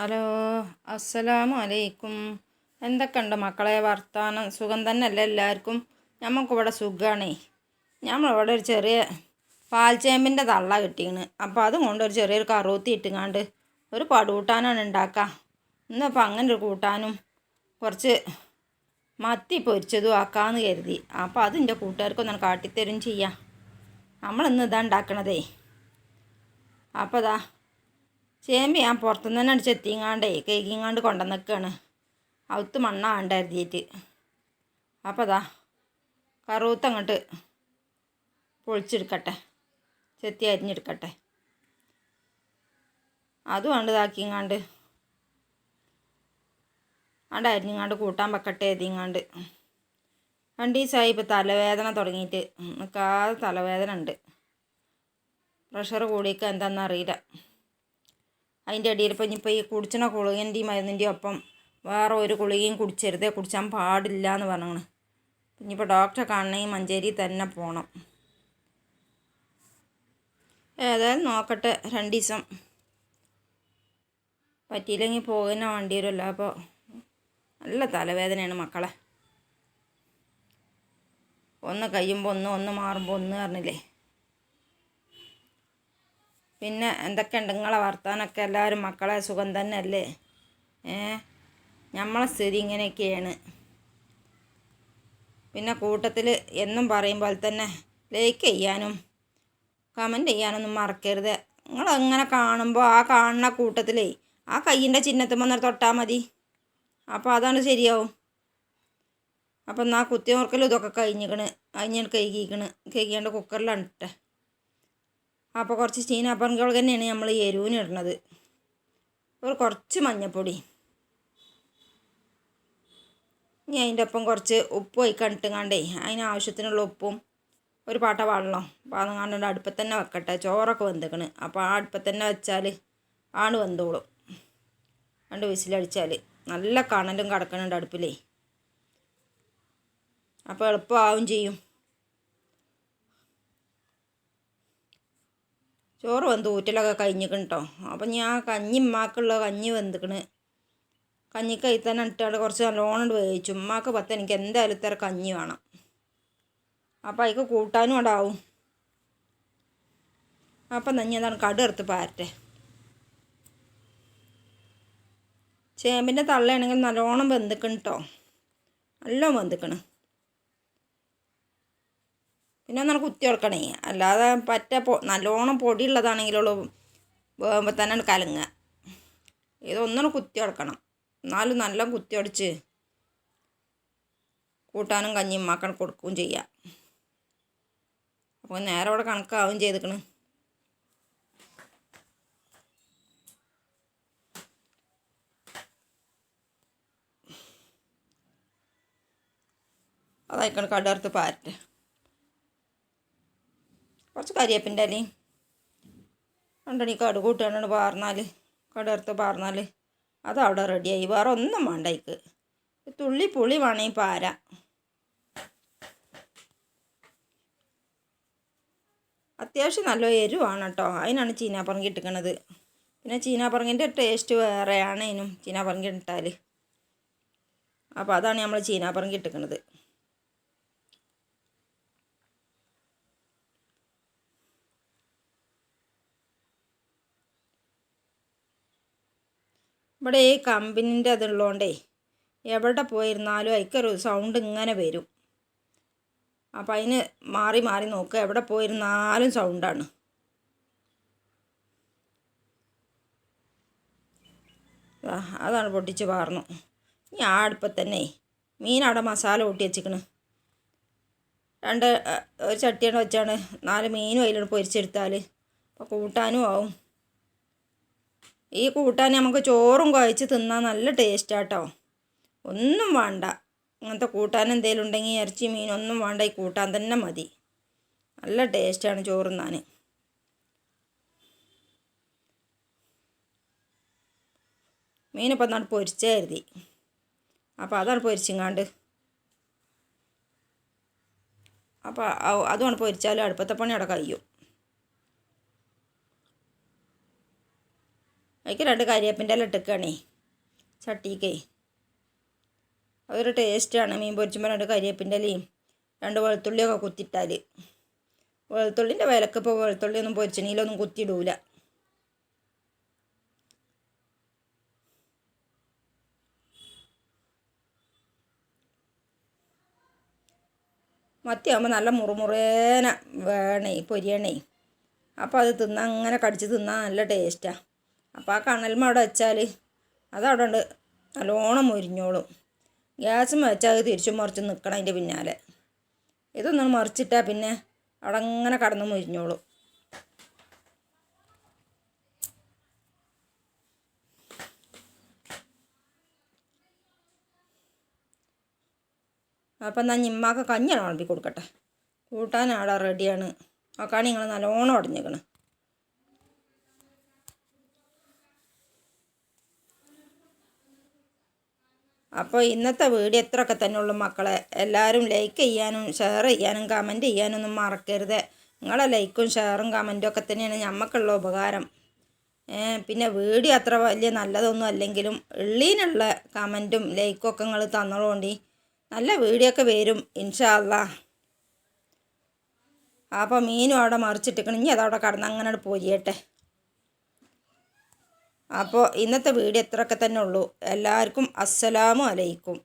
Hello അസ്സലാമു അലൈക്കും എന്തൊക്കെയുണ്ട് മക്കളെ വർത്താനം? സുഖം തന്നെ തന്നെയല്ലേ എല്ലാവർക്കും? നമുക്കിവിടെ സുഖമാണേ നമ്മളിവിടെ ഒരു ചെറിയ പാൽച്ചേമ്പിന്റെ തള്ള കിട്ടിയാണ് അപ്പോൾ അതും കൊണ്ട് ഒരു ചെറിയൊരു കറൂത്തി ഇട്ടുങ്ങാണ്ട് ഒരു പടൂട്ടാനാണ് ഉണ്ടാക്കുക ഇന്നിപ്പോൾ അങ്ങനെ ഒരു കൂട്ടാനും കുറച്ച് മത്തി പൊരിച്ചതും ആക്കാമെന്ന് കരുതി. അപ്പോൾ അത് എന്റെ കൂട്ടുകാർക്കൊന്നും കാട്ടിത്തരും ചെയ്യാം. നമ്മളിന്ന് ഇതാ ഉണ്ടാക്കണതേ അപ്പോൾ ഇതാ ചേമ്പ് ഞാൻ പുറത്തുനിന്ന് തന്നെ അടിച്ച് എത്തിങ്ങാണ്ടേ കേക്കിങ്ങാണ്ട് കൊണ്ടുവന്നിക്കാണ്. അവത്ത് മണ്ണാണ്ട് എഴുതിയിട്ട് അപ്പോൾ അതാ കറുത്ത് അങ്ങോട്ട് പൊളിച്ചെടുക്കട്ടെ. ചെത്തി അരിഞ്ഞെടുക്കട്ടെ. അതും ഉണ്ട് ഇതാക്കിങ്ങാണ്ട്. അണ്ട് അരിഞ്ഞിങ്ങാണ്ട് കൂട്ടാൻ വെക്കട്ടെ എഴുതിങ്ങാണ്ട്. രണ്ട് ദിവസമായി ഇപ്പോൾ തലവേദന തുടങ്ങിയിട്ട്. നിൽക്കാതെ തലവേദന ഉണ്ട്. പ്രഷർ കൂടിയൊക്കെ എന്താണെന്നറിയില്ല അതിന്റെ ഇടയിൽ ഇപ്പം ഇനിയിപ്പോൾ ഈ കുടിച്ചണ ഗുളികന്റെയും മരുന്നിന്റെയും ഒപ്പം വേറെ ഒരു ഗുളികയും കുടിച്ചരുതേ കുടിച്ചാൻ പാടില്ല എന്ന് പറഞ്ഞു ഇനിയിപ്പോൾ ഡോക്ടറെ കാണണമെങ്കിൽ മഞ്ചേരി തന്നെ പോകണം. ഏതായാലും നോക്കട്ടെ രണ്ട് ദിവസം പറ്റിയില്ലെങ്കിൽ പോകുന്ന വണ്ടി വരുമല്ലോ. അപ്പോൾ നല്ല തലവേദനയാണ് മക്കളെ. ഒന്ന് കഴിയുമ്പോൾ ഒന്ന് ഒന്ന് മാറുമ്പോൾ ഒന്ന് പറഞ്ഞില്ലേ? പിന്നെ എന്തൊക്കെയുണ്ട് നിങ്ങളെ വർത്താനൊക്കെ? എല്ലാവരും മക്കളെ സുഖം തന്നെയല്ലേ? ഏ? നമ്മളെ സ്ഥിതി ഇങ്ങനെയൊക്കെയാണ്. പിന്നെ കൂട്ടത്തിൽ എന്നും പറയും പോലെ തന്നെ ലൈക്ക് ചെയ്യാനും കമന്റ് ചെയ്യാനൊന്നും മറക്കരുത്. നിങ്ങൾ അങ്ങനെ കാണുമ്പോൾ ആ കാണുന്ന കൂട്ടത്തിലേ ആ കയ്യിന്റെ ചിഹ്നത്തുമ്പോൾ തൊട്ടാൽ മതി. അപ്പോൾ അതാണ് ശരിയാവും. അപ്പം എന്നാൽ കുത്തിയോർക്കലും ഇതൊക്കെ കഴിഞ്ഞിക്കണ് കഴിഞ്ഞാൽ കഴുകിക്കണ് കഴുകിയാണ്ട് കുക്കറിലാണ് ഇട്ടേ അപ്പോൾ കുറച്ച് ചീനാപ്പറങ്കുകൾ തന്നെയാണ് നമ്മൾ എരിവിന് ഇടുന്നത്. ഒരു കുറച്ച് മഞ്ഞൾപ്പൊടി ഇനി അതിന്റെ ഒപ്പം കുറച്ച് ഉപ്പ് വയ്ക്കണ്ടിട്ടുങ്ങാണ്ടേ അതിന് ആവശ്യത്തിനുള്ള ഉപ്പും ഒരു പാട്ട വെള്ളം പാങ്ങാണ്ട് അടുപ്പത്ത് തന്നെ വെക്കട്ടെ. ചോറൊക്കെ വെന്തിക്കണ്. അപ്പോൾ ആ അടുപ്പത്ത് തന്നെ വെച്ചാൽ ആണ് വെന്തോളും. രണ്ട് വിസിലടിച്ചാൽ നല്ല കണലും കിടക്കണുണ്ട് അടുപ്പിലേ. അപ്പോൾ എളുപ്പമാവും ചെയ്യും. ചോറ് വെന്ത് ഊറ്റലൊക്കെ കഴിഞ്ഞിക്കണം കേട്ടോ അപ്പം ഞാൻ കഞ്ഞി ഉമ്മാക്കുള്ള കഞ്ഞി വെന്തിക്കണ്. കഞ്ഞിക്കൈ തന്നെ ഇട്ടാൽ കുറച്ച് നല്ലോണം വേവിച്ചു. ഉമ്മാക്ക് പത്ത് എനിക്ക് എന്തായാലും ഇത്ര കഞ്ഞി വേണം. അപ്പം അതിക്ക് കൂട്ടാനും ഉണ്ടാവും അപ്പം നഞ്ഞി എന്താണ്? കടുകെടുത്ത് പാരട്ടെ. ചേമ്പിന്റെ തള്ളയാണെങ്കിൽ നല്ലോണം വെന്തിക്കണ് കേട്ടോ നല്ലോണം വെന്തിക്കണ്. പിന്നെ ഒന്നാണ് കുത്തി കൊടുക്കണേ അല്ലാതെ പറ്റ പൊ നല്ലോണം പൊടിയുള്ളതാണെങ്കിലുള്ളൂ വേകുമ്പോൾ തന്നെ കലങ്ങുക. ഇതൊന്നും കുത്തി കൊടുക്കണം എന്നാലും നല്ല കുത്തി ഉടച്ച് കൂട്ടാനും കഞ്ഞിയും മാക്കാൻ കൊടുക്കുകയും ചെയ്യാം. അപ്പോൾ നേരെ അവിടെ കണക്കാവും ചെയ്തിക്കണ്. അതായിക്കണ് കടർത്ത് പാരട്ടെ. കുറച്ച് കരിയേപ്പിന്റെ അല്ലേ ഉണ്ടണി കട് കൂട്ടുകയാണ് പാർന്നാൽ കടർത്ത് പാർന്നാൽ അത് അവിടെ റെഡിയായി. വേറെ ഒന്നും വേണ്ട ഇക്ക്. തുള്ളി പുളി വേണമെങ്കിൽ പാര. അത്യാവശ്യം നല്ല എരിവാണ് കേട്ടോ. അതിനാണ് ചീനാപ്പറങ്കി ഇട്ടിക്കണത്. പിന്നെ ചീനാപ്പറങ്കിന്റെ ടേസ്റ്റ് വേറെയാണ് അതിനും ചീനാപ്പറങ്കി ഇട്ടാൽ അപ്പോൾ അതാണ് നമ്മൾ ചീനാപ്പറങ്കി ഇട്ടിക്കണത്. ഇവിടെ ഈ കമ്പനിന്റെ അതുള്ളതുകൊണ്ടേ എവിടെ പോയിരുന്നാലും അതിക്കൊരു സൗണ്ട് ഇങ്ങനെ വരും. അപ്പം അതിന് മാറി മാറി നോക്കുക എവിടെ പോയിരുന്നാലും സൗണ്ടാണ് അതാണ് പൊട്ടിച്ച് പാർന്നു. ഇനി ആ അടുപ്പത്ത് തന്നെ മീൻ അവിടെ മസാല കൂട്ടി വെച്ചിക്കണ്. രണ്ട് ഒരു ചട്ടിയാണ് വെച്ചാണ് നാല് മീനും അതിലോട്ട് പൊരിച്ചെടുത്താൽ അപ്പോൾ കൂട്ടാനും ആവും. ഈ കൂട്ടാൻ നമുക്ക് ചോറും കുഴച്ച് തിന്നാൻ നല്ല ടേസ്റ്റാട്ടോ ഒന്നും വേണ്ട. അങ്ങനത്തെ കൂട്ടാൻ എന്തെങ്കിലും ഉണ്ടെങ്കിൽ ഇറച്ചി മീനൊന്നും വേണ്ട ഈ കൂട്ടാൻ തന്നെ മതി. നല്ല ടേസ്റ്റാണ് ചോറും തിന്നാൻ മീനിപ്പോൾ എന്നാൽ പൊരിച്ചേ കരുതി. അപ്പോൾ അതാണ് പൊരിച്ചിങ്ങാണ്ട്. അപ്പോൾ അതുമാണ് പൊരിച്ചാലും അടുപ്പത്തെ പണി അവിടെ കഴിയും. അതിക്ക് രണ്ട് കരിയേപ്പിന്റെ ഇല ഇട്ടിക്കണേ. ചട്ടിക്കേ. അതൊരു ടേസ്റ്റാണ് മീൻ പൊരിച്ചുമ്പോൾ രണ്ട് കരിയേപ്പിന്റെ ഇലയും രണ്ട് വെളുത്തുള്ളിയൊക്കെ കുത്തിയിട്ടാൽ വെളുത്തുള്ളിന്റെ വിലക്ക് ഇപ്പോൾ വെളുത്തുള്ളി ഒന്നും പൊരിച്ചണീലൊന്നും കുത്തിയിടൂല മത്തിയാകുമ്പോൾ നല്ല മുറുമുറേന വേണേ പൊരിയണേ. അപ്പോൾ അത് തിന്നാൻ അങ്ങനെ കടിച്ച് തിന്നാൻ നല്ല ടേസ്റ്റാണ് അപ്പോൾ ആ കണൽമ അവിടെ വെച്ചാൽ അതവിടെ ഉണ്ട്. നല്ലോണം മുരിഞ്ഞോളും. ഗ്യാസ് വെച്ചാൽ അത് തിരിച്ചും മറിച്ച് നിൽക്കണം അതിന്റെ പിന്നാലെ. ഇതൊന്നും മറിച്ചിട്ടാൽ പിന്നെ അവിടെ അങ്ങനെ കടന്ന് മുരിഞ്ഞോളും. അപ്പം എന്നാൽ ഞിമ്മാക്ക് കഞ്ഞി വിളമ്പി കൊടുക്കട്ടെ കൂട്ടാൻ അവിടെ റെഡിയാണ് ആ നിങ്ങൾ നല്ലോണം ഉടഞ്ഞേക്കണം അപ്പോൾ ഇന്നത്തെ വീഡിയോ എത്രയൊക്കെ തന്നെ ഉള്ളൂ മക്കളെ. എല്ലാവരും ലൈക്ക് ചെയ്യാനും ഷെയർ ചെയ്യാനും കമന്റ് ചെയ്യാനൊന്നും മറക്കരുത്. നിങ്ങളെ ലൈക്കും ഷെയറും കമന്റും ഒക്കെ തന്നെയാണ് ഞമ്മക്കുള്ള ഉപകാരം. പിന്നെ വീഡിയോ അത്ര വലിയ നല്ലതൊന്നും അല്ലെങ്കിലും ഉള്ളീനുള്ള കമന്റും ലൈക്കും ഒക്കെ നിങ്ങൾ തന്നതുകൊണ്ട് നല്ല വീഡിയോ ഒക്കെ വരും ഇൻഷാല്ല അപ്പോൾ മീനും അവിടെ മറിച്ചിട്ടിക്കണം ഇനി അതവിടെ കടന്ന് അങ്ങനെ പോരിയട്ടെ. അപ്പോൾ ഇന്നത്തെ വീഡിയോ ഇത്രയൊക്കെ തന്നെ ഉള്ളൂ. എല്ലാവർക്കും അസ്സലാമു അലൈക്കും.